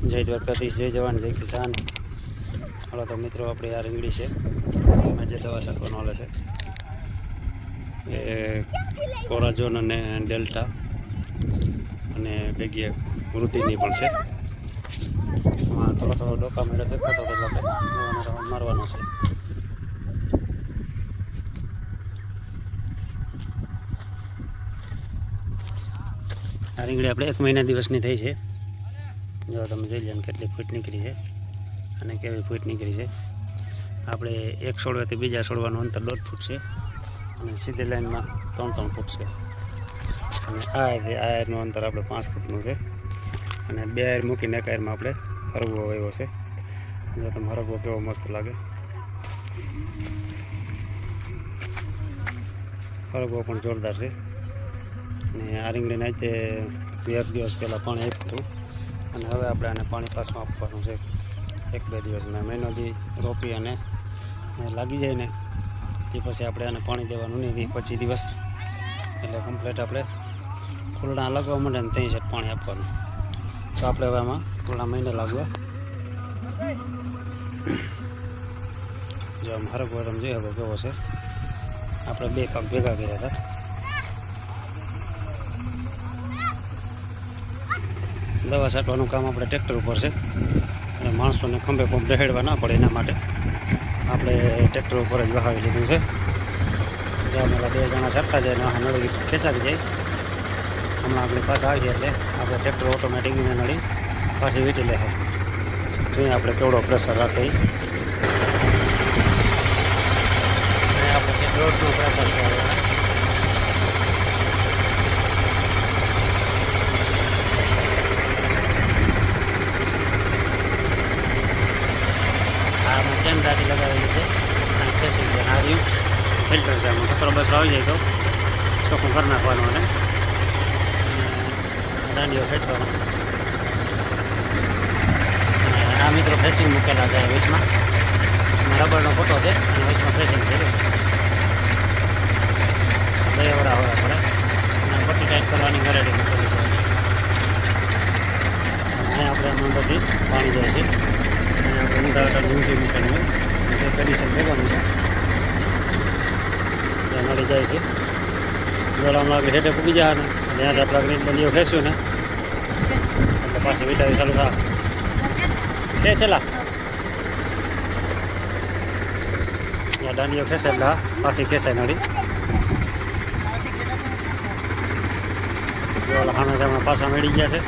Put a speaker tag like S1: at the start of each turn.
S1: જય દ્વારકાધીશ, જય જવાન, જય કિસાન. હાલો તો મિત્રો, આપણી આ રીંગડી છે. એમાં જે દવા છાંટવાનો હાલે છે. એ કોરાજોન અને ડેલ્ટા અને ભેગી વૃદ્ધિની પણ છે. એમાં થોડો થોડો ડોકા મેળો દેખાતો હતો મારવાનો છે. આ રીંગડી આપણે એક મહિના દિવસની થઈ છે. જો તમે જોઈ લો કેટલી ફૂટ નીકળી છે અને કેવી ફૂટ નીકળી છે. આપણે એક છોડવાથી બીજા છોડવાનું અંતર દોઢ ફૂટ છે અને સીધી લાઈનમાં ત્રણ ત્રણ ફૂટ છે. અને આ છે આ અંતર આપણે પાંચ ફૂટનું છે. અને બે આયર મૂકીને એક આયરમાં આપણે હરગવો આવ્યો છે. જો તમે હરવો કેવો મસ્ત લાગે. હરગવો પણ જોરદાર છે. અને આ રીંગણીને આજે બે દિવસ પહેલાં પાણી આપ્યું હતું. અને હવે આપણે આને પાણી પાછું આપવાનું છે. એક બે દિવસમાં મહિનો દી રોપી અને લાગી જાય ને, તે પછી આપણે આને પાણી દેવાનું નહીં પચીસ દિવસ. એટલે કમ્પ્લેટ આપણે ફૂલડા લગાવવા માંડે ને ત્યાં છે પાણી આપવાનું. તો આપણે હવે આમાં ફૂલડા મહિને લાગવા. જો આમ હરક તમે જોઈ હવે કેવો છે. આપણે બે પાક ભેગા કર્યા હતા. દવા છાંટવાનું કામ આપણે ટ્રેક્ટર ઉપર છે. અને માણસોને ખંભે પંપ દહેડવા ના પડે એના માટે. આપણે ટ્રેક્ટર ઉપર જ વહાવી લીધું છે. જ્યાં બે જણા છાંટતા જાય અને નળી ખેંચાવી જાય. હમણાં આપણી પાસે આવીએ એટલે આપણે ટ્રેક્ટર ઓટોમેટિક નળી પાછી વીટી લે જોઈએ આપણે કેવડો પ્રેશર રાખે ઈ. અને આપણે છે દોઢનું પ્રેશર છે હવે. આ મશીન દાટી લગાવેલી છે. અને ફેસિંગ છે હાર્યું ફિલ્ટર છે આમાં. કચરો બસરો આવી જાય તો ચોખ્ખું કરી નાખવાનું અને દાંડીઓ ખેંચવાનો. અને આ મિત્રો ફેસિંગ મૂકેલા છે વીસમાં રબરનો ફોટો છે. અને વીસમાં ફેસિંગ છે. બે વરા હોવા પડે. અને પટ્ટી ટાઈટ કરવાની ગરેડી આપણે આમાં બધી પાણી હોય તે કન્ડિશન ભેગવાનું છે ત્યાં મળી જાય છે. ગળામાં આગળ હેઠે પૂગી જાય ને ત્યાં આપણે આગળ બંદીઓ ખેંચ્યું ને. એટલે પાછી વિટાવી ચાલુ થાય. ખેંચેલા. દાંડીઓ ખેંચે એટલે આ પાછી ખેંચાય નડી. ખાના પાછા મળી ગયા છે.